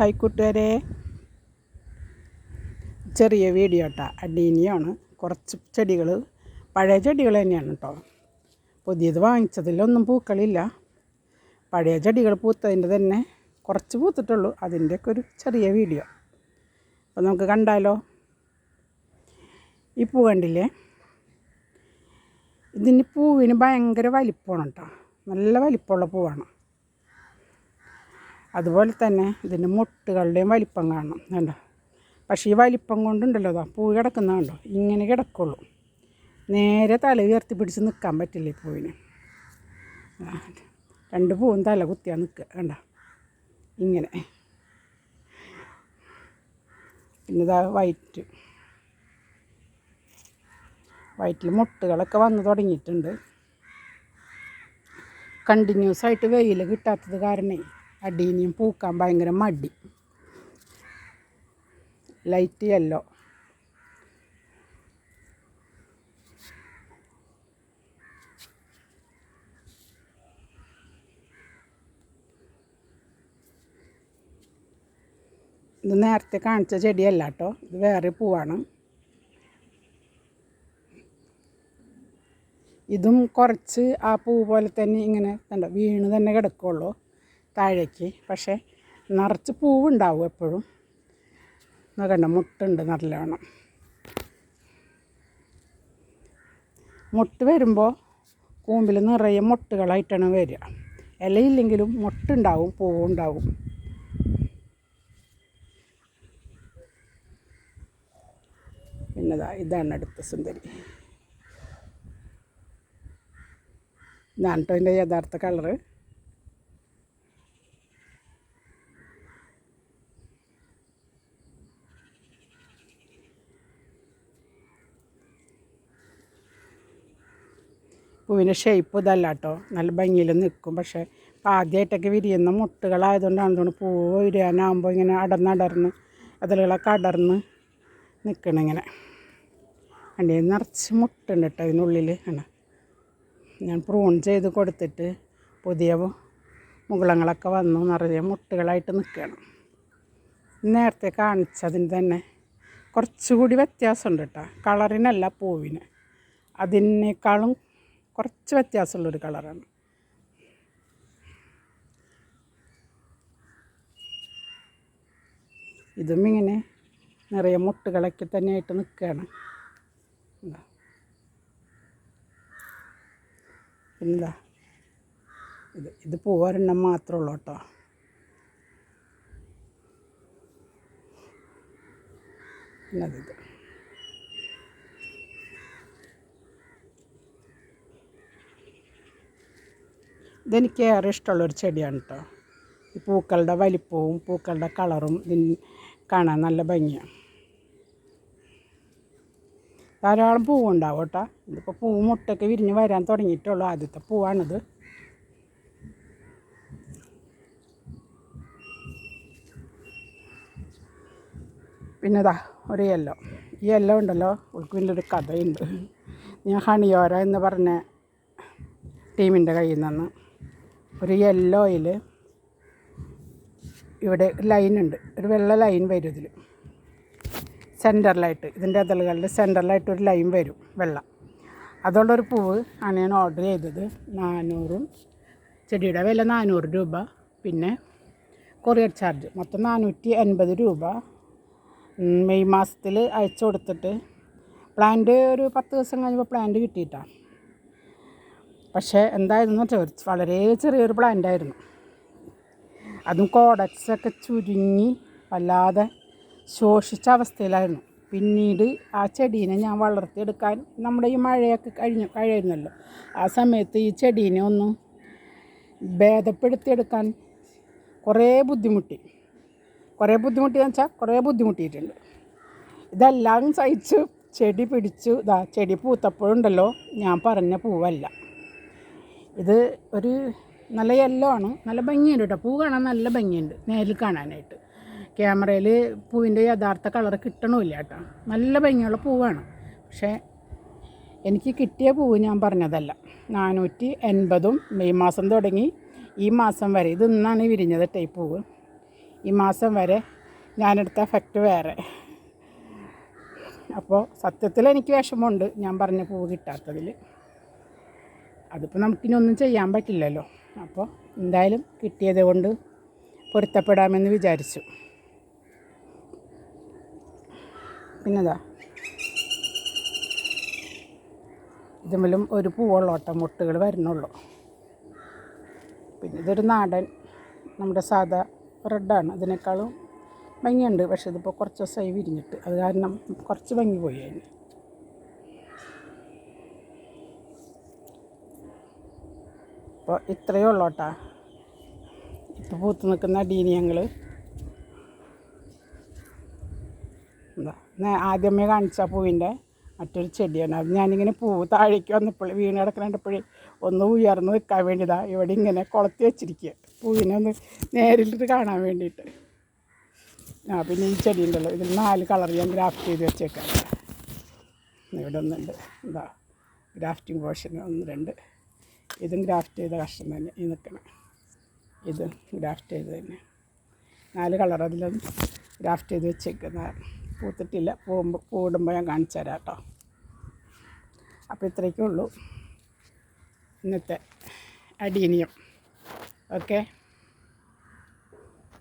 Hi കൂട്ടുകാരെ ചെറിയ video കേട്ടോ. അഡീനിയാണ് കുറച്ച് ചെടികൾ പഴയ ചെടികൾ തന്നെയാണ് കേട്ടോ പുതിയത് വാങ്ങിച്ചതിലൊന്നും പൂക്കളില്ല. പഴയ ചെടികൾ പൂത്തതിന്റെ തന്നെ കുറച്ച് പൂത്തിട്ടുള്ളൂ. അതിന്റെയൊക്കെ ഒരു ചെറിയ വീഡിയോ. അപ്പോൾ നമുക്ക് കണ്ടാലോ? ഈ പൂ കണ്ടില്ലേ? ഇതിന് പൂവിന് ഭയങ്കര വലിപ്പമാണ് കേട്ടോ നല്ല വലിപ്പമുള്ള പൂവാണ്. അതുപോലെ തന്നെ ഇതിന്റെ മുട്ടുകളുടെയും വലിപ്പം കാണണം കണ്ടോ? പക്ഷേ ഈ വലിപ്പം കൊണ്ടുണ്ടല്ലോ അതാ പൂ കിടക്കുന്ന കണ്ടോ? ഇങ്ങനെ കിടക്കുള്ളൂ. നേരെ തല ഉയർത്തി പിടിച്ച് നിൽക്കാൻ പറ്റില്ല ഈ പൂവിന്? രണ്ട് പൂവും തല കുത്തിയാൽ നിൽക്കുക കണ്ട? ഇങ്ങനെ. പിന്നെ ഇതാ വൈറ്റ് വയറ്റിൽ മുട്ടുകളൊക്കെ വന്നു തുടങ്ങിയിട്ടുണ്ട്. കണ്ടിന്യൂസ് ആയിട്ട് വെയിൽ കിട്ടാത്തത് കാരണേ അടീനിയും പൂക്കാൻ ഭയങ്കര മടി. ലൈറ്റ് യെല്ലോ ഇത് നേരത്തെ കാണിച്ച ചെടിയല്ല കേട്ടോ ഇത് വേറെ പൂവാണ്. ഇതും കുറച്ച് ആ പൂ പോലെ തന്നെ ഇങ്ങനെ വീണ് തന്നെ കിടക്കുള്ളൂ. താഴേക്ക്. പക്ഷേ നിറച്ച് പൂവുണ്ടാവും എപ്പോഴും. നോക്കണ്ട കണ്ട മുട്ടുണ്ട് നല്ലവണ്ണം മുട്ട് വരുമ്പോൾ കൂമ്പിൽ നിറയെ മുട്ടുകളായിട്ടാണ് വരിക. ഇലയില്ലെങ്കിലും മുട്ടുണ്ടാവും പൂവുണ്ടാവും. പിന്നെതാ ഇതാണ് അടുത്ത സുന്ദരി. ഇതാണ് കേട്ടോ യഥാർത്ഥ കളറ്. പൂവിന്റെ ഷേപ്പ് ഇതല്ല കേട്ടോ നല്ല ഭംഗിയിൽ നിൽക്കും. പക്ഷേ ഇപ്പം ആദ്യമായിട്ടൊക്കെ വിരിയുന്ന മുട്ടുകളായതുകൊണ്ടാണ് തോന്നുന്നു പൂവ് വിരിയാനാകുമ്പോൾ ഇങ്ങനെ അടന്നടർന്ന് അതിലുകളൊക്കെ അടർന്ന് നിൽക്കണം ഇങ്ങനെ. അതിന്റെ നിറച്ച് മുട്ടുണ്ട് കേട്ടോ അതിനുള്ളിൽ ആണ് ഞാൻ പ്രൂൺ ചെയ്ത് കൊടുത്തിട്ട് പുതിയ മുകുളങ്ങളൊക്കെ വന്നു. നിറയെ മുട്ടുകളായിട്ട് നിൽക്കണം നേരത്തെ കാണിച്ചതിന് തന്നെ കുറച്ചുകൂടി വ്യത്യാസമുണ്ട് കേട്ടോ. കളറിനല്ല പൂവിന്. അതിനേക്കാളും കുറച്ച് വ്യത്യാസമുള്ളൊരു കളറാണ്. ഇതും ഇങ്ങനെ നിറയെ മുട്ടുകളൊക്കെ തന്നെയായിട്ട് നിൽക്കുകയാണ്. എന്താ ഇത് ഇത് പൂവൊരെണ്ണം മാത്രമേ ഉള്ളൂ കേട്ടോ. പിന്നത് ഇതെനിക്ക് ഏറെ ഇഷ്ടമുള്ളൊരു ചെടിയാണ് കേട്ടോ ഈ പൂക്കളുടെ വലിപ്പവും പൂക്കളുടെ കളറും ഇതിന് കാണാൻ നല്ല ഭംഗിയാണ് ധാരാളം പൂവുണ്ടാവും കേട്ടോ ഇതിപ്പോൾ പൂ മുട്ടൊക്കെ വിരിഞ്ഞ് വരാൻ തുടങ്ങിയിട്ടുള്ളൂ ആദ്യത്തെ പൂവാണിത്. പിന്നെതാ ഒരു യെല്ലോ. ഈ യെല്ലോ ഉണ്ടല്ലോ ഉൾക്കുവിന്റെ ഒരു കഥയുണ്ട്. ഞാൻ ഹണിയോര എന്ന് പറഞ്ഞ ടീമിന്റെ കയ്യിൽ നിന്ന് ഒരു യെല്ലോയിൽ ഇവിടെ ലൈൻ ഉണ്ട്. ഒരു വെള്ള ലൈൻ വരും ഇതിൽ സെന്ററിലായിട്ട് ഇതിന്റെ അതലുകളുടെ സെന്ററിലായിട്ട് ഒരു ലൈൻ വരും വെള്ള. അതുള്ളൊരു പൂവ് ആണ് ഞാൻ ഓർഡർ ചെയ്തത്. നാനൂറും ചെടിയുടെ വില നാനൂറ് രൂപ. പിന്നെ കൊറിയർ ചാർജ് മൊത്തം നാനൂറ്റി എൺപത് രൂപ മെയ് മാസത്തിൽ അയച്ചു കൊടുത്തിട്ട്. പ്ലാന്റ് ഒരു പത്ത് ദിവസം കഴിഞ്ഞപ്പോൾ പ്ലാന്റ് കിട്ടിയിട്ടാണ് പക്ഷേ എന്തായിരുന്നു വെച്ചാൽ വളരെ ചെറിയൊരു പ്ലാന്റായിരുന്നു അതും കോഡക്സൊക്കെ ചുരുങ്ങി വല്ലാതെ ശോഷിച്ച അവസ്ഥയിലായിരുന്നു. പിന്നീട് ആ ചെടീനെ ഞാൻ വളർത്തിയെടുക്കാൻ നമ്മുടെ ഈ മഴയൊക്കെ കഴിഞ്ഞു കഴിയുന്നല്ലോ ആ സമയത്ത് ഈ ചെടീനെ ഒന്ന് ഭേദപ്പെടുത്തിയെടുക്കാൻ കുറേ ബുദ്ധിമുട്ടി. കുറേ ബുദ്ധിമുട്ടിയെന്ന് വെച്ചാൽ കുറേ ബുദ്ധിമുട്ടിയിട്ടുണ്ട്. ഇതെല്ലാം സഹിച്ച് ചെടി പിടിച്ചു ഇതാ ചെടി പൂത്തപ്പോഴുണ്ടല്ലോ ഞാൻ പറഞ്ഞ പൂവല്ല. ഇത് ഒരു നല്ല യെല്ലോ ആണ്. നല്ല ഭംഗിയുണ്ട് കേട്ടോ പൂ കാണാൻ നല്ല ഭംഗിയുണ്ട്. നേരിൽ കാണാനായിട്ട്. ക്യാമറയിൽ പൂവിന്റെ യഥാർത്ഥ കളർ കിട്ടണമില്ല കേട്ടോ നല്ല ഭംഗിയുള്ള പൂവാണ് പക്ഷേ എനിക്ക് കിട്ടിയ പൂവ് ഞാൻ പറഞ്ഞതല്ല. നാനൂറ്റി എൺപതും മെയ് മാസം തുടങ്ങി ഈ മാസം വരെ. ഇത് ഇന്നാണ് വിരിഞ്ഞത് കേട്ടോ ഈ പൂവ്. ഈ മാസം വരെ ഞാനെടുത്ത എഫക്റ്റ് വേറെ. അപ്പോൾ സത്യത്തിൽ എനിക്ക് വിഷമമുണ്ട് ഞാൻ പറഞ്ഞ പൂവ് കിട്ടാത്തതിൽ. അതിപ്പോൾ നമുക്കിനി ഒന്നും ചെയ്യാൻ പറ്റില്ലല്ലോ. അപ്പോൾ എന്തായാലും കിട്ടിയത് കൊണ്ട് പൊരുത്തപ്പെടാമെന്ന് വിചാരിച്ചു. പിന്നെതാ ഇതുമലും ഒരു പൂവുള്ളോട്ടം മുട്ടുകൾ വരുന്നുള്ളൂ. പിന്നെ ഇതൊരു നാടൻ നമ്മുടെ സാധാ റെഡാണ്. അതിനേക്കാളും ഭംഗിയുണ്ട്. പക്ഷെ ഇതിപ്പോൾ കുറച്ച് ദിവസമായി വിരിഞ്ഞിട്ട്. അത് കാരണം കുറച്ച് ഭംഗി പോയി അതിന്. അപ്പോൾ ഇത്രയേ ഉള്ളൂ കേട്ടാ. ഇപ്പോൾ പൂത്ത് നിൽക്കുന്ന അടീനിയങ്ങൾ എന്താ നേ- ആദ്യമേ കാണിച്ച പൂവിന്റെ മറ്റൊരു ചെടിയാണ്. അത് ഞാനിങ്ങനെ പൂവ് താഴേക്ക് വന്നപ്പോൾ വീണ് കിടക്കണപ്പോഴേ ഒന്ന് ഉയർന്ന് നിൽക്കാൻ വേണ്ടിയതാ. ഇവിടെ ഇങ്ങനെ കുളത്തി വെച്ചിരിക്കുക. പൂവിനെ ഒന്ന് നേരിട്ട് കാണാൻ വേണ്ടിയിട്ട്. ആ പിന്നെ ഈ ചെടി ഉണ്ടല്ലോ ഇതിൽ നാല് കളർ ഞാൻ ഗ്രാഫ്റ്റ് ചെയ്ത് വെച്ചേക്കാം. ഇവിടെ ഒന്നുണ്ട്. എന്താ ഗ്രാഫ്റ്റിംഗ് പോർഷൻ ഒന്ന് രണ്ട്. ഇതും ഗ്രാഫ്റ്റ് ചെയ്ത കഷ്ണം തന്നെ ഈ നിൽക്കണം ഇത് ഗ്രാഫ്റ്റ് ചെയ്ത് തന്നെ. നാല് കളർ അതിലും ഗ്രാഫ്റ്റ് ചെയ്ത് വെച്ചേക്കുന്ന. പൂത്തിട്ടില്ല. പോകുമ്പോൾ പൂടുമ്പോൾ ഞാൻ കാണിച്ചു തരാം കേട്ടോ. അപ്പോൾ ഇത്രയ്ക്കേ ഉള്ളൂ. ഇന്നത്തെ അടീനിയം. ഓക്കെ